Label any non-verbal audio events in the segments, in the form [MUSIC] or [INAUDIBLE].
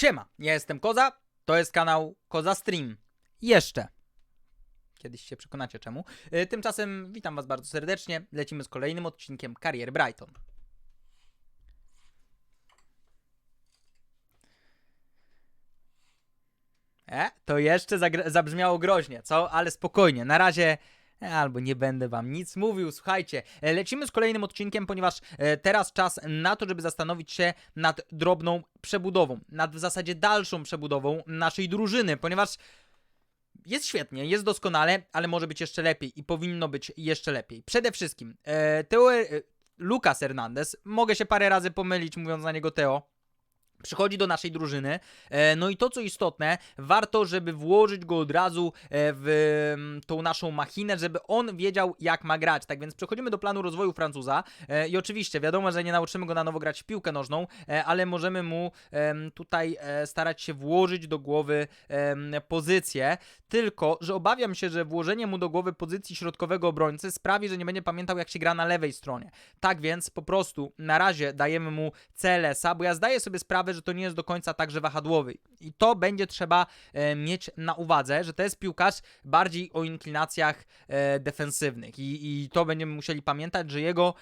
Siema, ja jestem Koza, to jest kanał Koza Stream. Jeszcze. Kiedyś się przekonacie czemu. E, Tymczasem witam was bardzo serdecznie. Lecimy z kolejnym odcinkiem Karier Brighton. E, to jeszcze zabrzmiało groźnie, co? Ale spokojnie, na razie albo nie będę wam nic mówił. Słuchajcie, e, lecimy z kolejnym odcinkiem, ponieważ e, teraz czas na to, żeby zastanowić się nad drobną przebudową, nad w zasadzie dalszą przebudową naszej drużyny, ponieważ jest świetnie, jest doskonale, ale może być jeszcze lepiej i powinno być jeszcze lepiej. Przede wszystkim, e, Teo, Lucas Hernandez, mogę się parę razy pomylić mówiąc na niego Teo, Przychodzi do naszej drużyny, e, no i to co istotne, warto, żeby włożyć go od razu e, w tą naszą machinę, żeby on wiedział jak ma grać. Tak więc przechodzimy do planu rozwoju Francuza e, i oczywiście wiadomo, że nie nauczymy go na nowo grać w piłkę nożną, ale możemy mu tutaj starać się włożyć do głowy pozycję, tylko że obawiam się, że włożenie mu do głowy pozycji środkowego obrońcy sprawi, że nie będzie pamiętał jak się gra na lewej stronie. Tak więc po prostu na razie dajemy mu CLS-a, bo ja zdaję sobie sprawę, że to nie jest do końca także wahadłowy. I to będzie trzeba e, mieć na uwadze, że to jest piłkarz bardziej o inklinacjach e, defensywnych. I, I to będziemy musieli pamiętać, że jego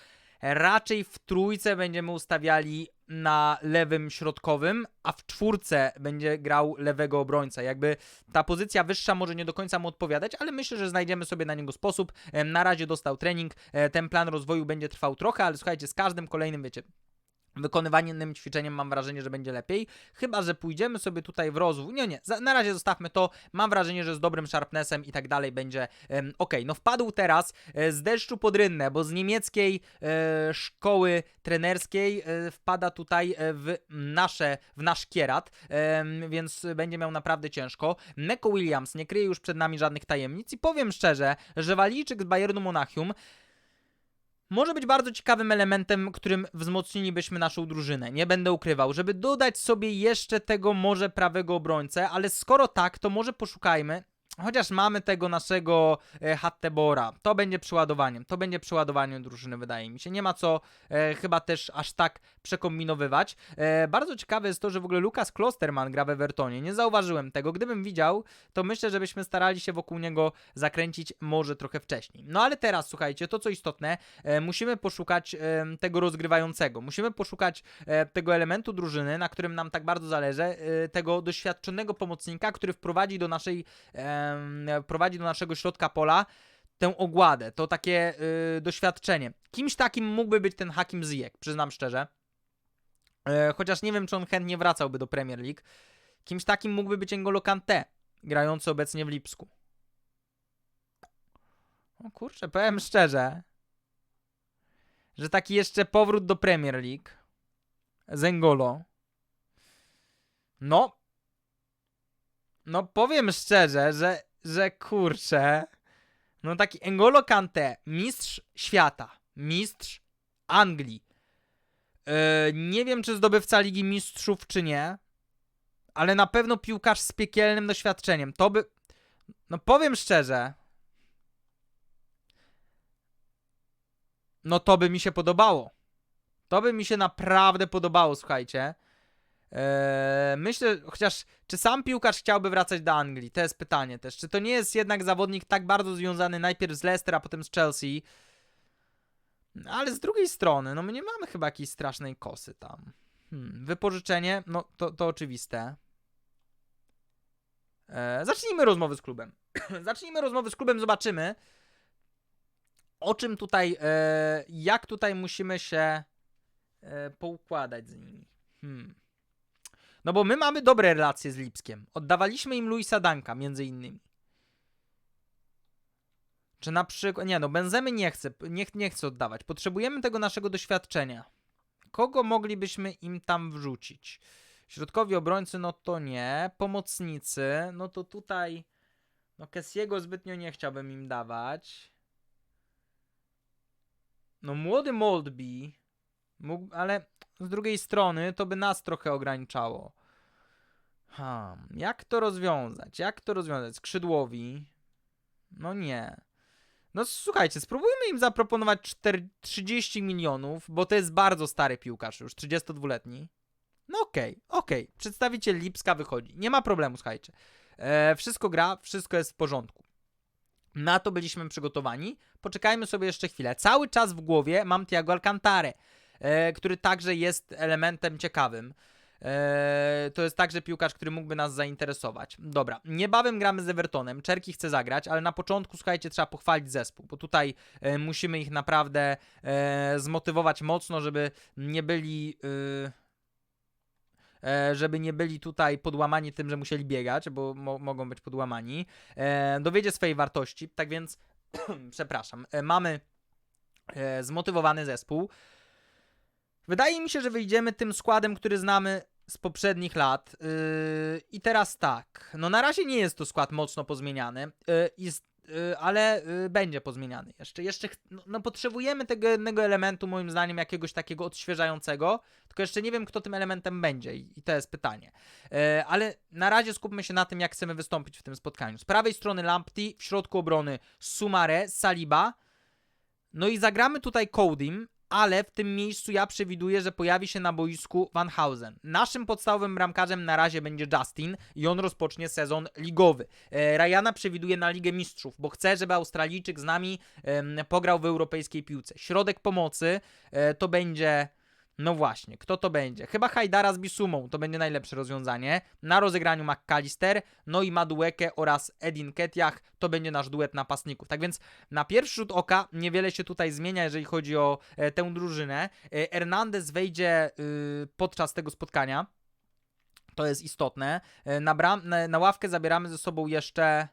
raczej w trójce będziemy ustawiali na lewym środkowym, a w czwórce będzie grał lewego obrońca. Jakby ta pozycja wyższa może nie do końca mu odpowiadać, ale myślę, że znajdziemy sobie na niego sposób. Em, Na razie dostał trening, e, ten plan rozwoju będzie trwał trochę, ale słuchajcie, z każdym kolejnym, wiecie, wykonywanym ćwiczeniem mam wrażenie, że będzie lepiej. Chyba, że pójdziemy sobie tutaj w rozwój. Nie, nie, na razie zostawmy to. Mam wrażenie, że z dobrym sharpnessem i tak dalej będzie em, ok. No wpadł teraz e, z deszczu pod rynnę, bo z niemieckiej e, szkoły trenerskiej e, wpada tutaj e, w nasze, w nasz kierat, em, więc będzie miał naprawdę ciężko. Neko Williams nie kryje już przed nami żadnych tajemnic i powiem szczerze, że Walijczyk z Bayernu Monachium może być bardzo ciekawym elementem, którym wzmocnilibyśmy naszą drużynę. Nie będę ukrywał, żeby dodać sobie jeszcze tego może prawego obrońcę, ale skoro tak, to może poszukajmy. Chociaż mamy tego naszego e, Hattebora, to będzie przeładowaniem, to będzie przeładowaniem drużyny, wydaje mi się. Nie ma co e, chyba też aż tak przekombinowywać. E, bardzo ciekawe jest to, że w ogóle Lukas Klosterman gra w Evertonie. Nie zauważyłem tego. Gdybym widział, to myślę, że byśmy starali się wokół niego zakręcić może trochę wcześniej. No ale teraz, słuchajcie, to co istotne, e, musimy poszukać e, tego rozgrywającego. Musimy poszukać e, tego elementu drużyny, na którym nam tak bardzo zależy, e, tego doświadczonego pomocnika, który wprowadzi do naszej, em, wprowadzi do naszego środka pola tę ogładę, to takie y, doświadczenie. Kimś takim mógłby być ten Hakim Ziyech, przyznam szczerze. E, chociaż nie wiem, czy on chętnie wracałby do Premier League. Kimś takim mógłby być N'Golo Kante, grający obecnie w Lipsku. O kurczę, powiem szczerze, że taki jeszcze powrót do Premier League z N'Golo. No. No powiem szczerze, że, że kurczę. No taki N'Golo Kante, mistrz świata, mistrz Anglii. Yy, nie wiem, czy zdobywca Ligi Mistrzów, czy nie, ale na pewno piłkarz z piekielnym doświadczeniem. To by. No powiem szczerze. No to by mi się podobało. To by mi się naprawdę podobało, słuchajcie. Eee, myślę, chociaż czy sam piłkarz chciałby wracać do Anglii? To jest pytanie też. Czy to nie jest jednak zawodnik tak bardzo związany najpierw z Leicester, a potem z Chelsea? Ale z drugiej strony, no my nie mamy chyba jakiejś strasznej kosy tam. Hmm, wypożyczenie, no to, to oczywiste. Eee, zacznijmy rozmowy z klubem. [CLEARS THROAT] zacznijmy rozmowy z klubem, zobaczymy o czym tutaj, e, jak tutaj musimy się e, poukładać z nimi. Hmm. No bo my mamy dobre relacje z Lipskiem. Oddawaliśmy im Luisa Danka, między innymi. Czy na przykład. Nie, no Benzemy nie chcę, nie, nie chcę oddawać. Potrzebujemy tego naszego doświadczenia. Kogo moglibyśmy im tam wrzucić? Środkowi obrońcy, no to nie. Pomocnicy, no to tutaj. No Kessiego zbytnio nie chciałbym im dawać. No młody Moldby. Mógł, ale z drugiej strony to by nas trochę ograniczało. Hmm, jak to rozwiązać? Jak to rozwiązać? Skrzydłowi? No nie. No słuchajcie, spróbujmy im zaproponować 4, 30 milionów, bo to jest bardzo stary piłkarz już, 32-letni. No okej, okej. Przedstawiciel Lipska wychodzi. Nie ma problemu, słuchajcie. E, wszystko gra, wszystko jest w porządku. Na to byliśmy przygotowani. Poczekajmy sobie jeszcze chwilę. Cały czas w głowie mam Tiago Alcantare, który także jest elementem ciekawym. E, to jest także piłkarz, który mógłby nas zainteresować. Dobra, niebawem gramy z Evertonem. Czerki chce zagrać, ale na początku, słuchajcie, trzeba pochwalić zespół, bo tutaj e, musimy ich naprawdę e, zmotywować mocno, żeby nie byli. e, e, żeby nie byli tutaj podłamani tym, że musieli biegać, bo mo mogą być podłamani. E, dowiedzie swojej wartości, tak więc, [CLEARS THROAT] przepraszam, e, mamy e, zmotywowany zespół. Wydaje mi się, że wyjdziemy tym składem, który znamy z poprzednich lat. Yy, I teraz tak. No na razie nie jest to skład mocno pozmieniany, yy, jest, yy, ale yy, będzie pozmieniany jeszcze. Jeszcze no, no potrzebujemy tego jednego elementu, moim zdaniem, jakiegoś takiego odświeżającego. Tylko jeszcze nie wiem, kto tym elementem będzie, i, i to jest pytanie. Yy, ale na razie skupmy się na tym, jak chcemy wystąpić w tym spotkaniu. Z prawej strony Lamptey, w środku obrony Sumare, Saliba. No i zagramy tutaj Kodim, ale w tym miejscu ja przewiduję, że pojawi się na boisku Van Hausen. Naszym podstawowym bramkarzem na razie będzie Justin i on rozpocznie sezon ligowy. E, Ryana przewiduje na Ligę Mistrzów, bo chce, żeby Australijczyk z nami em, pograł w europejskiej piłce. Środek pomocy e, to będzie... No właśnie, kto to będzie? Chyba Hajdara z Bisumą, to będzie najlepsze rozwiązanie. Na rozegraniu McAllister, no i Madueke oraz Edin Ketiach, to będzie nasz duet napastników. Tak więc na pierwszy rzut oka niewiele się tutaj zmienia, jeżeli chodzi o e, tę drużynę. E, Hernandez wejdzie y, podczas tego spotkania. To jest istotne. E, na, bram, na, na ławkę zabieramy ze sobą jeszcze.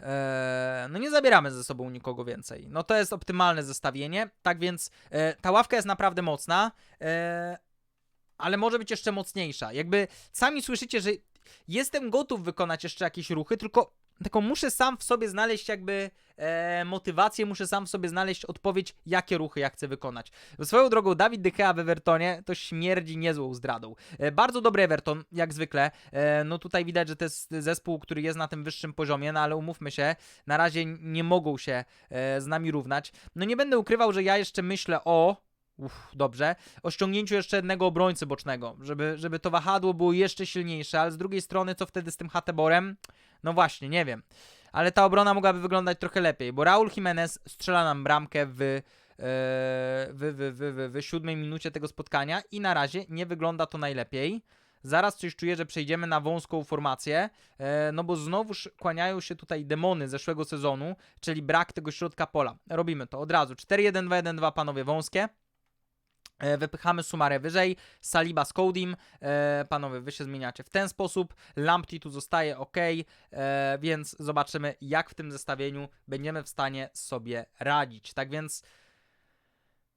E, no nie zabieramy ze sobą nikogo więcej. No to jest optymalne zestawienie. Tak więc e, ta ławka jest naprawdę mocna. E, ale może być jeszcze mocniejsza. Jakby sami słyszycie, że jestem gotów wykonać jeszcze jakieś ruchy, tylko, tylko muszę sam w sobie znaleźć jakby e, motywację, muszę sam w sobie znaleźć odpowiedź, jakie ruchy ja chcę wykonać. Swoją drogą, Dawid De Gea w Evertonie to śmierdzi niezłą zdradą. E, bardzo dobry Everton, jak zwykle. E, no tutaj widać, że to jest zespół, który jest na tym wyższym poziomie, no ale umówmy się, na razie nie mogą się e, z nami równać. No nie będę ukrywał, że ja jeszcze myślę o Uff, dobrze. O ściągnięciu jeszcze jednego obrońcy bocznego, żeby, żeby to wahadło było jeszcze silniejsze, ale z drugiej strony, co wtedy z tym Hateborem? No właśnie, nie wiem. Ale ta obrona mogłaby wyglądać trochę lepiej, bo Raul Jimenez strzela nam bramkę w, e, w, w, w, w, w siódmej minucie tego spotkania i na razie nie wygląda to najlepiej. Zaraz coś czuję, że przejdziemy na wąską formację, e, no bo znowuż kłaniają się tutaj demony zeszłego sezonu, czyli brak tego środka pola. Robimy to od razu. 4-1-2-1-2 panowie wąskie. E, Wypychamy sumarę wyżej, Saliba z Kodim, e, panowie, wy się zmieniacie w ten sposób, Lamptey tu zostaje ok, e, więc zobaczymy jak w tym zestawieniu będziemy w stanie sobie radzić. Tak więc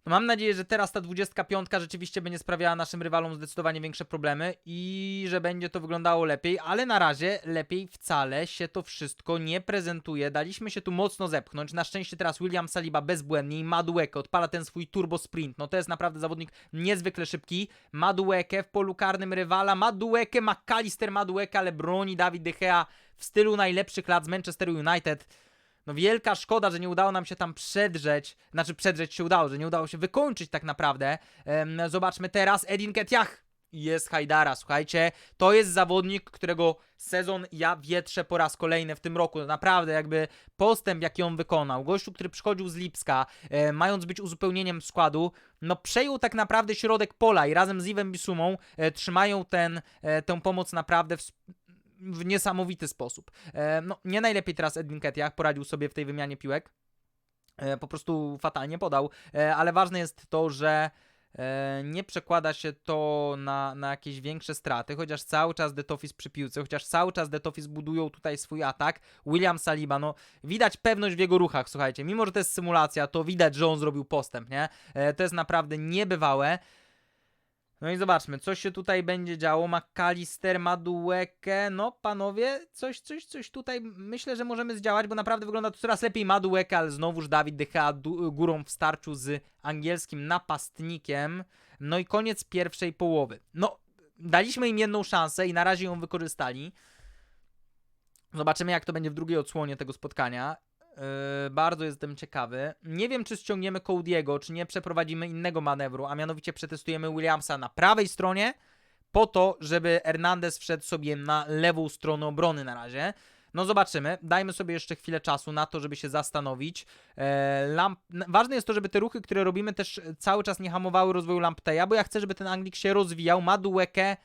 mam nadzieję, że teraz ta 25 rzeczywiście będzie sprawiała naszym rywalom zdecydowanie większe problemy i że będzie to wyglądało lepiej, ale na razie lepiej wcale się to wszystko nie prezentuje. Daliśmy się tu mocno zepchnąć. Na szczęście teraz William Saliba bezbłędnie i Madueke odpala ten swój turbo sprint. No to jest naprawdę zawodnik niezwykle szybki. Madueke w polu karnym rywala. Madueke, McAllister Madueke, ale broni Dawid De Gea w stylu najlepszych lat z Manchesteru United. No wielka szkoda, że nie udało nam się tam przedrzeć, znaczy przedrzeć się udało, że nie udało się wykończyć tak naprawdę. Em, zobaczmy teraz Edin Ketiach. Jest Hajdara, słuchajcie, to jest zawodnik, którego sezon ja wietrzę po raz kolejny w tym roku. Naprawdę jakby postęp, jaki on wykonał. Gościu, który przychodził z Lipska, e, mając być uzupełnieniem składu, no przejął tak naprawdę środek pola i razem z Iwem Bisumą e, trzymają ten, e, tę pomoc naprawdę w, w niesamowity sposób. E, no, nie najlepiej teraz Edwin Ketiach poradził sobie w tej wymianie piłek. E, po prostu fatalnie podał, e, ale ważne jest to, że nie przekłada się to na, na jakieś większe straty, chociaż cały czas Detofis przy piłce, chociaż cały czas Detofis budują tutaj swój atak. William Saliba, no widać pewność w jego ruchach, słuchajcie, mimo że to jest symulacja, to widać, że on zrobił postęp, nie? To jest naprawdę niebywałe. No i zobaczmy, co się tutaj będzie działo. McAllister, Madueke, no panowie, coś, coś, coś tutaj myślę, że możemy zdziałać, bo naprawdę wygląda to coraz lepiej Madueke, ale znowuż Dawid du- górą w starciu z angielskim napastnikiem. No i koniec pierwszej połowy. No, daliśmy im jedną szansę i na razie ją wykorzystali. Zobaczymy, jak to będzie w drugiej odsłonie tego spotkania. Yy, bardzo jestem ciekawy. Nie wiem, czy ściągniemy Cody'ego, czy nie przeprowadzimy innego manewru, a mianowicie przetestujemy Williamsa na prawej stronie, po to, żeby Hernandez wszedł sobie na lewą stronę obrony na razie. No zobaczymy. Dajmy sobie jeszcze chwilę czasu na to, żeby się zastanowić. E, lamp... Ważne jest to, żeby te ruchy, które robimy też cały czas nie hamowały rozwoju Lampteja, bo ja chcę, żeby ten Anglik się rozwijał. Ma duekę.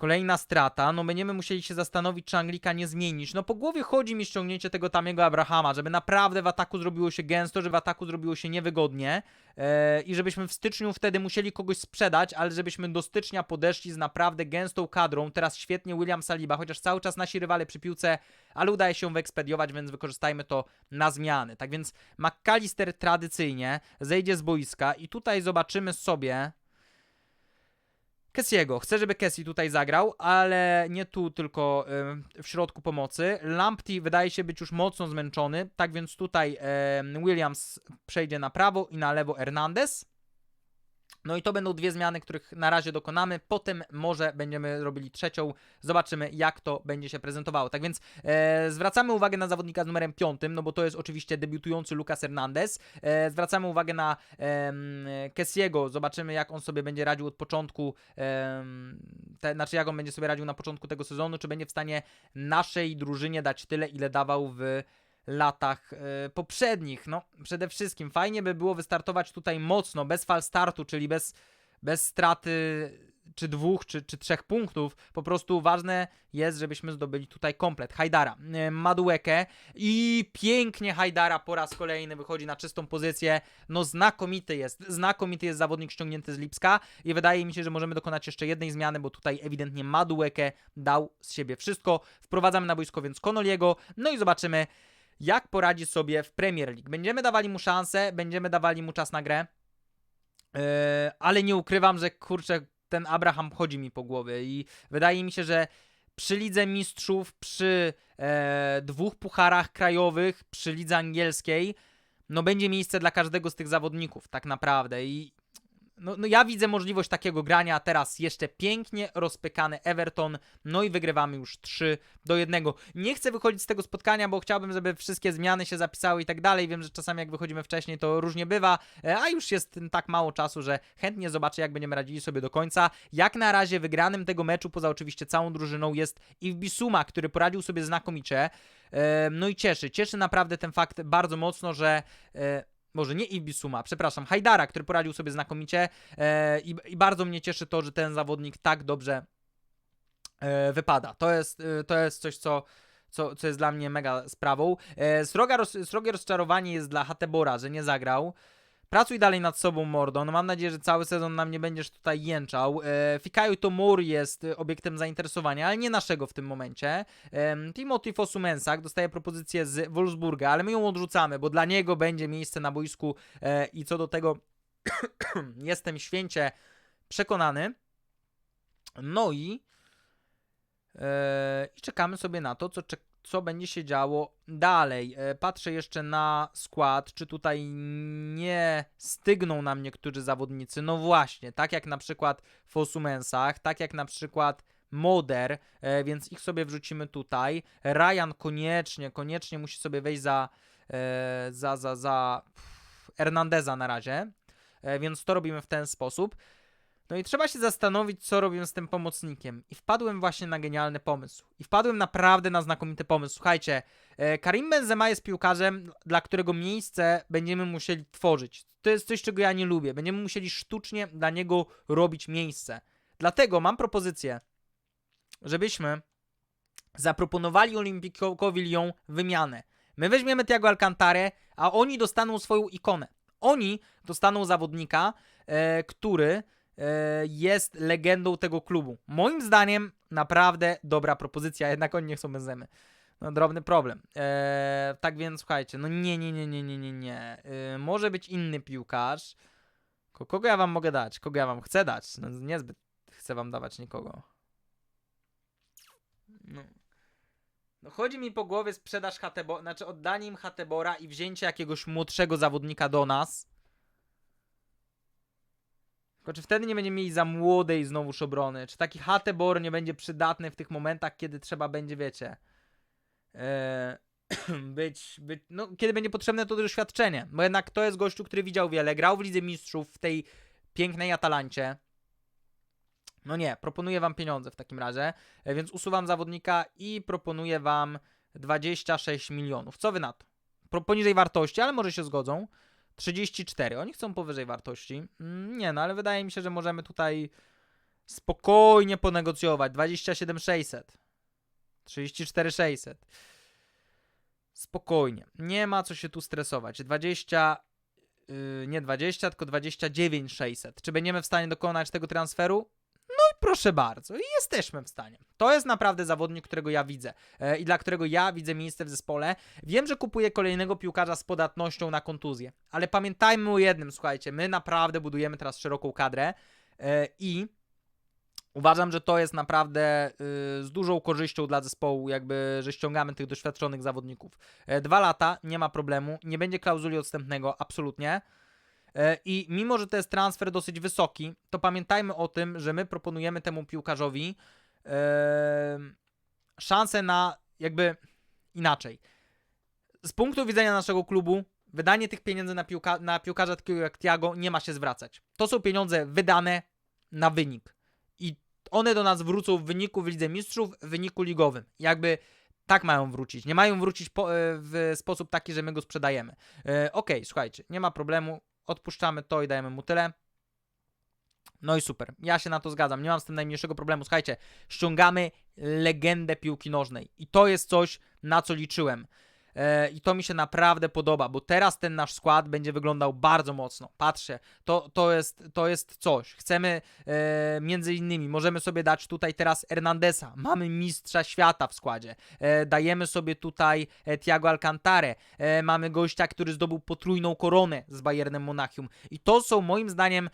Kolejna strata. No będziemy musieli się zastanowić, czy Anglika nie zmienić. No po głowie chodzi mi ściągnięcie tego tamiego Abrahama, żeby naprawdę w ataku zrobiło się gęsto, żeby w ataku zrobiło się niewygodnie e, i żebyśmy w styczniu wtedy musieli kogoś sprzedać, ale żebyśmy do stycznia podeszli z naprawdę gęstą kadrą. Teraz świetnie William Saliba, chociaż cały czas nasi rywale przy piłce, ale udaje się wyekspediować, więc wykorzystajmy to na zmiany. Tak więc McAllister tradycyjnie zejdzie z boiska i tutaj zobaczymy sobie Kessiego. Chcę, żeby Kessi tutaj zagrał, ale nie tu, tylko ym, w środku pomocy. Lamptey wydaje się być już mocno zmęczony, tak więc tutaj Williams przejdzie na prawo i na lewo Hernandez. No i to będą dwie zmiany, których na razie dokonamy. Potem może będziemy robili trzecią. Zobaczymy, jak to będzie się prezentowało. Tak więc e, zwracamy uwagę na zawodnika z numerem 5, no bo to jest oczywiście debiutujący Lucas Hernandez. E, zwracamy uwagę na em, Kessiego. Zobaczymy, jak on sobie będzie radził od początku. em, te, znaczy, jak on będzie sobie radził na początku tego sezonu. Czy będzie w stanie naszej drużynie dać tyle, ile dawał w latach e, poprzednich. No, przede wszystkim fajnie by było wystartować tutaj mocno, bez fal startu, czyli bez, bez straty czy dwóch, czy, czy trzech punktów. Po prostu ważne jest, żebyśmy zdobyli tutaj komplet. Hajdara, e, Maduekę i pięknie Hajdara po raz kolejny wychodzi na czystą pozycję. No znakomity jest, znakomity jest zawodnik ściągnięty z Lipska i wydaje mi się, że możemy dokonać jeszcze jednej zmiany, bo tutaj ewidentnie Maduekę dał z siebie wszystko. Wprowadzamy na boisko więc Konoliego, no i zobaczymy jak poradzi sobie w Premier League. Będziemy dawali mu szansę, będziemy dawali mu czas na grę, Yy, ale nie ukrywam, że kurczę, ten Abraham chodzi mi po głowie i wydaje mi się, że przy Lidze Mistrzów, przy e, dwóch pucharach krajowych, przy Lidze Angielskiej, no będzie miejsce dla każdego z tych zawodników, tak naprawdę. I no, no ja widzę możliwość takiego grania, teraz jeszcze pięknie rozpykany Everton, no i wygrywamy już 3 do 1. Nie chcę wychodzić z tego spotkania, bo chciałbym, żeby wszystkie zmiany się zapisały i tak dalej. Wiem, że czasami jak wychodzimy wcześniej, to różnie bywa, e, a już jest tak mało czasu, że chętnie zobaczę, jak będziemy radzili sobie do końca. Jak na razie wygranym tego meczu, poza oczywiście całą drużyną, jest Iwbisuma, który poradził sobie znakomicie. E, No i cieszy, cieszy naprawdę ten fakt bardzo mocno, że e, może nie Ibisuma, przepraszam, Hajdara, który poradził sobie znakomicie e, i, i bardzo mnie cieszy to, że ten zawodnik tak dobrze e, wypada. To jest, e, to jest coś, co, co, co jest dla mnie mega sprawą. E, sroga roz, srogie rozczarowanie jest dla Hatebora, że nie zagrał. Pracuj dalej nad sobą, Mordo. No mam nadzieję, że cały sezon nam nie będziesz tutaj jęczał. E, Fikayu Tomori jest e, obiektem zainteresowania, ale nie naszego w tym momencie. Em, Timothy Fosu-Mensah dostaje propozycję z Wolfsburga, ale my ją odrzucamy, bo dla niego będzie miejsce na boisku e, i co do tego [CLEARS THROAT] jestem święcie przekonany. No i e, i czekamy sobie na to, co, czek- co będzie się działo dalej. E, patrzę jeszcze na skład, czy tutaj nie stygną nam niektórzy zawodnicy. No właśnie, tak jak na przykład Fosumensach, tak jak na przykład Moder, e, więc ich sobie wrzucimy tutaj. Ryan koniecznie, koniecznie musi sobie wejść za, e, za, za, za Hernandeza na razie, więc to robimy w ten sposób. No i trzeba się zastanowić, co robię z tym pomocnikiem. I wpadłem właśnie na genialny pomysł. I wpadłem naprawdę na znakomity pomysł. Słuchajcie, e, Karim Benzema jest piłkarzem, dla którego miejsce będziemy musieli tworzyć. To jest coś, czego ja nie lubię. Będziemy musieli sztucznie dla niego robić miejsce. Dlatego mam propozycję, żebyśmy zaproponowali Olimpikowi Lyon wymianę. My weźmiemy Tiago Alcantarę, a oni dostaną swoją ikonę. Oni dostaną zawodnika, e, który jest legendą tego klubu. Moim zdaniem naprawdę dobra propozycja, jednak oni nie chcą Benzemy. No, drobny problem. E, tak więc słuchajcie, no nie, nie, nie, nie, nie, nie, nie. E, może być inny piłkarz. Ko- Kogo ja wam mogę dać? Kogo ja wam chcę dać? No, niezbyt chcę wam dawać nikogo. No. No chodzi mi po głowie sprzedaż Hatebora, znaczy oddanie im Hatebora i wzięcie jakiegoś młodszego zawodnika do nas. Tylko czy wtedy nie będziemy mieli za młodej znowuż obrony? Czy taki Hatebor nie będzie przydatny w tych momentach, kiedy trzeba będzie, wiecie, e, [CLEARS THROAT] być, być, no kiedy będzie potrzebne to doświadczenie. Bo jednak to jest gościu, który widział wiele, grał w Lidze Mistrzów w tej pięknej Atalancie. No nie, proponuję wam pieniądze w takim razie, e, więc usuwam zawodnika i proponuję wam 26 milionów. Co wy na to? Pro, poniżej wartości, ale może się zgodzą. 34. Oni chcą powyżej wartości. Mm, nie, no ale wydaje mi się, że możemy tutaj spokojnie ponegocjować. 27 600. 34 600. Spokojnie. Nie ma co się tu stresować. 20 yy, nie 20, tylko 29 600. Czy będziemy w stanie dokonać tego transferu? Proszę bardzo, i jesteśmy w stanie. To jest naprawdę zawodnik, którego ja widzę e, i dla którego ja widzę miejsce w zespole. Wiem, że kupuję kolejnego piłkarza z podatnością na kontuzję, ale pamiętajmy o jednym, słuchajcie, my naprawdę budujemy teraz szeroką kadrę e, i Uważam, że to jest naprawdę y, z dużą korzyścią dla zespołu, jakby, że ściągamy tych doświadczonych zawodników. E, dwa lata, nie ma problemu, nie będzie klauzuli odstępnego, absolutnie. E, I mimo, że to jest transfer dosyć wysoki, to pamiętajmy o tym, że my proponujemy temu piłkarzowi szansę na jakby inaczej. Z punktu widzenia naszego klubu, wydanie tych pieniędzy na, piłka, na piłkarza takiego jak Tiago nie ma się zwracać. To są pieniądze wydane na wynik. I one do nas wrócą w wyniku w Lidze Mistrzów, w wyniku ligowym. Jakby tak mają wrócić. Nie mają wrócić po, e, w sposób taki, że my go sprzedajemy. E, Okej, słuchajcie, nie ma problemu. Odpuszczamy to i dajemy mu tyle. No i super. Ja się na to zgadzam. Nie mam z tym najmniejszego problemu. Słuchajcie, ściągamy legendę piłki nożnej. I to jest coś, na co liczyłem. E, I to mi się naprawdę podoba, bo teraz ten nasz skład będzie wyglądał bardzo mocno. Patrzcie, to, to, jest, to jest coś. Chcemy e, między innymi, możemy sobie dać tutaj teraz Hernandesa. Mamy mistrza świata w składzie. E, dajemy sobie tutaj e, Thiago Alcantare. E, mamy gościa, który zdobył potrójną koronę z Bayernem Monachium. I to są moim zdaniem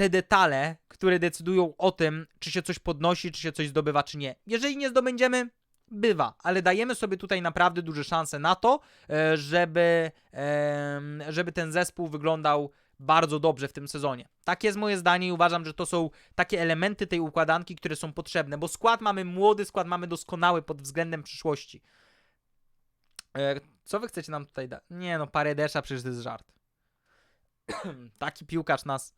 te detale, które decydują o tym, czy się coś podnosi, czy się coś zdobywa, czy nie. Jeżeli nie zdobędziemy, bywa, ale dajemy sobie tutaj naprawdę duże szanse na to, e, żeby, żeby ten zespół wyglądał bardzo dobrze w tym sezonie. Tak jest moje zdanie i uważam, że to są takie elementy tej układanki, które są potrzebne, bo skład mamy młody, skład mamy doskonały pod względem przyszłości. E, Co wy chcecie nam tutaj dać? Nie no, parę desza przecież to jest żart. [CLEARS THROAT] Taki piłkarz nas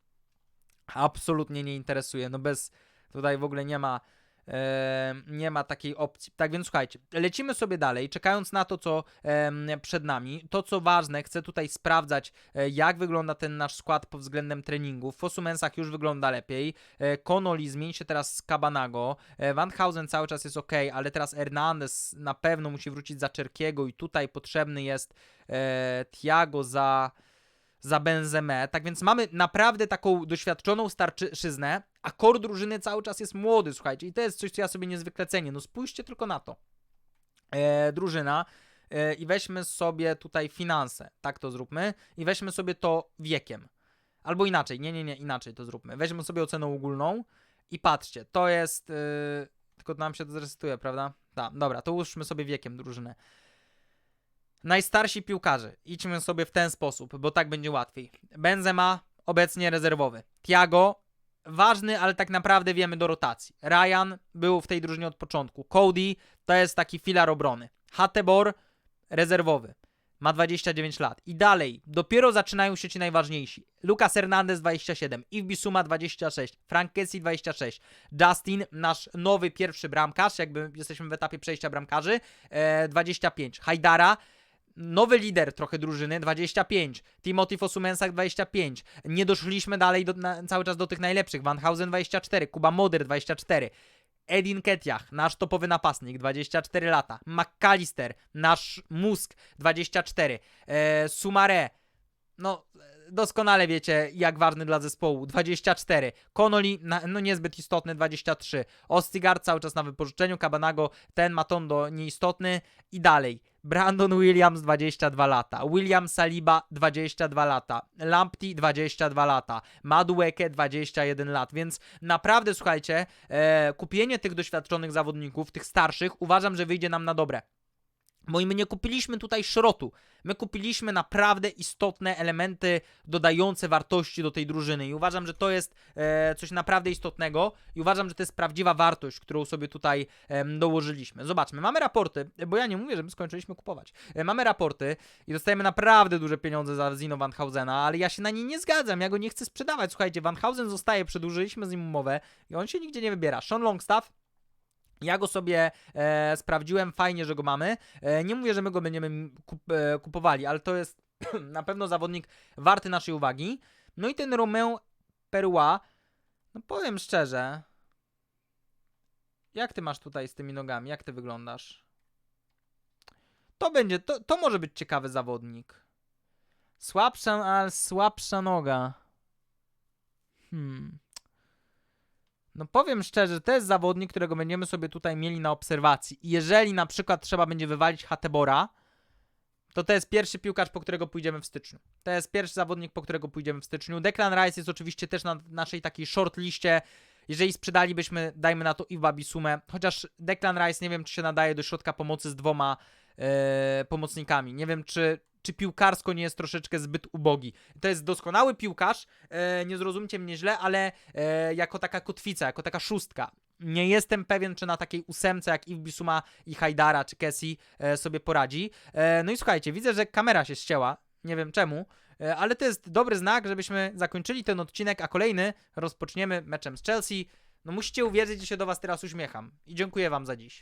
absolutnie nie interesuje. No bez, tutaj w ogóle nie ma nie ma takiej opcji. Tak więc słuchajcie, lecimy sobie dalej, czekając na to, co przed nami. To, co ważne, chcę tutaj sprawdzać, e, jak wygląda ten nasz skład pod względem treningów. W Fosumensach już wygląda lepiej. E, Connolly zmieni się teraz z Cabanago. E, Van Hausen cały czas jest ok, ale teraz Hernandez na pewno musi wrócić za Czerkiego i tutaj potrzebny jest Thiago za za Benzemę. Tak więc mamy naprawdę taką doświadczoną starczyznę, a kor drużyny cały czas jest młody, słuchajcie. I to jest coś, co ja sobie niezwykle cenię. No spójrzcie tylko na to. E, drużyna e, i weźmy sobie tutaj finanse. Tak to zróbmy. I weźmy sobie to wiekiem. Albo inaczej. Nie, nie, nie, inaczej to zróbmy. Weźmy sobie ocenę ogólną i patrzcie, to jest... E, tylko nam się to zresetuje, prawda? Tak, dobra, to ułóżmy sobie wiekiem drużynę. Najstarsi piłkarze. Idźmy sobie w ten sposób, bo tak będzie łatwiej. Benzema obecnie rezerwowy. Thiago ważny, ale tak naprawdę wiemy do rotacji. Ryan był w tej drużynie od początku. Cody to jest taki filar obrony. Hatebor rezerwowy. Ma 29 lat. I dalej, dopiero zaczynają się ci najważniejsi. Lucas Hernandez 27, Yves Bissouma 26, Frank Kessie 26, Justin, nasz nowy pierwszy bramkarz, jakby jesteśmy w etapie przejścia bramkarzy, e, 25, Hajdara, Nowy lider trochę drużyny, 25. Timothy Fosumensak, 25. Nie doszliśmy dalej do, na, cały czas do tych najlepszych. Van Hausen, 24. Kuba Moder, 24. Edin Ketiach, nasz topowy napastnik, 24 lata. McAllister, nasz mózg, 24. E, Sumare, no doskonale wiecie, jak ważny dla zespołu, 24. Connolly, no niezbyt istotny, 23. Ostigar cały czas na wypożyczeniu, Cabanago, ten Matondo nieistotny i dalej. Brandon Williams 22 lata, William Saliba 22 lata, Lamptey 22 lata, Madueke 21 lat, więc naprawdę słuchajcie, e, kupienie tych doświadczonych zawodników, tych starszych, uważam, że wyjdzie nam na dobre. Bo my nie kupiliśmy tutaj szrotu. My kupiliśmy naprawdę istotne elementy dodające wartości do tej drużyny. I uważam, że to jest e, coś naprawdę istotnego. I uważam, że to jest prawdziwa wartość, którą sobie tutaj em, dołożyliśmy. Zobaczmy, mamy raporty, bo ja nie mówię, że my skończyliśmy kupować. E, mamy raporty i dostajemy naprawdę duże pieniądze za Zino Van Hausena, ale ja się na nie nie zgadzam. Ja go nie chcę sprzedawać. Słuchajcie, Van Hausen zostaje, przedłużyliśmy z nim umowę i on się nigdzie nie wybiera. Sean Longstaff. Ja go sobie e, sprawdziłem, fajnie, że go mamy. E, nie mówię, że my go będziemy kup, e, kupowali, ale to jest [CLEARS THROAT] na pewno zawodnik warty naszej uwagi. No i ten Romeo Perua, no powiem szczerze, jak ty masz tutaj z tymi nogami, jak ty wyglądasz? To będzie, to, to może być ciekawy zawodnik. Słabsza, ale słabsza noga. Hmm. No powiem szczerze, to jest zawodnik, którego będziemy sobie tutaj mieli na obserwacji. Jeżeli na przykład trzeba będzie wywalić Hatebora, to to jest pierwszy piłkarz, po którego pójdziemy w styczniu. To jest pierwszy zawodnik, po którego pójdziemy w styczniu. Declan Rice jest oczywiście też na naszej takiej short liście. Jeżeli sprzedalibyśmy, dajmy na to Iwa Bisumę, chociaż Declan Rice nie wiem, czy się nadaje do środka pomocy z dwoma e, pomocnikami. Nie wiem, czy, czy piłkarsko nie jest troszeczkę zbyt ubogi. To jest doskonały piłkarz, e, nie zrozumcie mnie źle, ale e, jako taka kotwica, jako taka szóstka. Nie jestem pewien, czy na takiej ósemce jak Iw Bisuma i Hajdara czy Kessi e, sobie poradzi. E, no i słuchajcie, widzę, że kamera się ścięła. Nie wiem czemu, e, ale to jest dobry znak, żebyśmy zakończyli ten odcinek, a kolejny rozpoczniemy meczem z Chelsea. No musicie uwierzyć, że się do Was teraz uśmiecham. I dziękuję Wam za dziś.